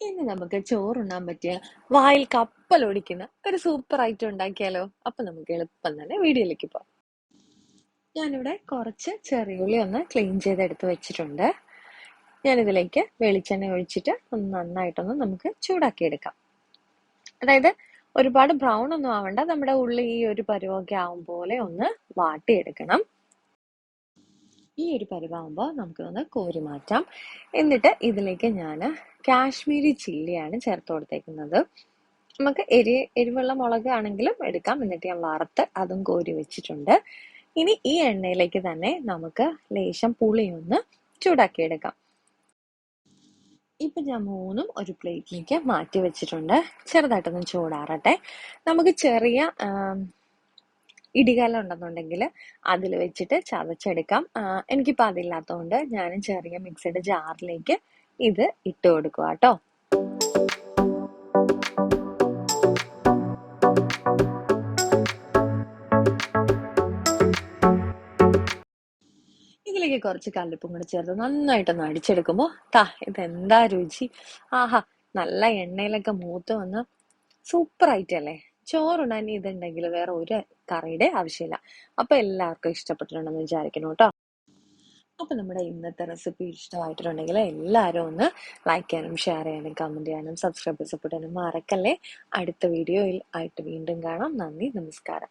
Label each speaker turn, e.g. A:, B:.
A: ഇന്ന് നമുക്ക് ചോറുണ്ണാൻ പറ്റിയ വായിൽ കപ്പൽ ഓടിക്കുന്ന ഒരു സൂപ്പർ ഐറ്റം ഉണ്ടാക്കിയാലോ? അപ്പൊ നമുക്ക് എളുപ്പം തന്നെ വീഡിയോയിലേക്ക് പോവാം ഞാനിവിടെ കുറച്ച് ചെറിയുള്ളി ഒന്ന് ക്ലീൻ ചെയ്തെടുത്ത് വെച്ചിട്ടുണ്ട്. ഞാനിതിലേക്ക് വെളിച്ചെണ്ണ ഒഴിച്ചിട്ട് ഒന്ന് നന്നായിട്ടൊന്ന് നമുക്ക് ചൂടാക്കി എടുക്കാം അതായത് ഒരുപാട് ബ്രൗൺ ഒന്നും ആവണ്ട. നമ്മുടെ ഉള്ളി ഈ ഒരു പരുവൊക്കെ ആവും പോലെ ഒന്ന് വാട്ടിയെടുക്കണം. ഈ ഒരു പരിവാകുമ്പോൾ നമുക്കൊന്ന് കോരി മാറ്റാം. എന്നിട്ട് ഇതിലേക്ക് ഞാൻ കാശ്മീരി ചില്ലിയാണ് ചേർത്ത് കൊടുത്തേക്കുന്നത്. നമുക്ക് എരി എരിവുള്ള മുളക് ആണെങ്കിലും എടുക്കാം. എന്നിട്ട് ഞാൻ വറുത്ത് അതും കോരി വെച്ചിട്ടുണ്ട്. ഇനി ഈ എണ്ണയിലേക്ക് തന്നെ നമുക്ക് ലേശം പുളിയൊന്ന് ചൂടാക്കിയെടുക്കാം. ഇപ്പൊ ഞാൻ മൂന്നും ഒരു പ്ലേറ്റിലേക്ക് മാറ്റി വെച്ചിട്ടുണ്ട്. ചെറുതായിട്ടൊന്ന് ചൂടാറട്ടെ. നമുക്ക് ചെറിയ ഇടികലം ഉണ്ടെന്നുണ്ടെങ്കിൽ അതിൽ വെച്ചിട്ട് ചതച്ചെടുക്കാം. എനിക്കിപ്പോൾ അതില്ലാത്തതുകൊണ്ട് ഞാൻ ചെറിയ മിക്സഡ് ജാറിലേക്ക് ഇത് ഇട്ട് കൊടുക്കുക കേട്ടോ. ഇതിലേക്ക് കുറച്ച് കല്ലുപ്പും കൂടെ ചേർത്ത് നന്നായിട്ടൊന്ന് അടിച്ചെടുക്കുമ്പോൾ താ ഇതെന്താ രുചി? ആഹാ നല്ല എണ്ണയിലൊക്കെ മൂത്ത് വന്ന് സൂപ്പർ ആയിട്ടല്ലേ ചോറുണ്ണാൻ ഇതുണ്ടെങ്കിൽ വേറെ ഒരു കറിയുടെ ആവശ്യമില്ല. അപ്പൊ എല്ലാവർക്കും ഇഷ്ടപ്പെട്ടിട്ടുണ്ടെന്ന് വിചാരിക്കണം കേട്ടോ. അപ്പൊ നമ്മുടെ ഇന്നത്തെ റെസിപ്പി ഇഷ്ടമായിട്ടുണ്ടെങ്കിൽ എല്ലാവരും ഒന്ന് ലൈക്ക് ചെയ്യാനും ഷെയർ ചെയ്യാനും കമന്റ് ചെയ്യാനും സബ്സ്ക്രൈബ് സപ്പോർട്ട് ചെയ്യാനും മറക്കല്ലേ. അടുത്ത വീഡിയോയിൽ ആയിട്ട് വീണ്ടും കാണാം. നന്ദി നമസ്കാരം.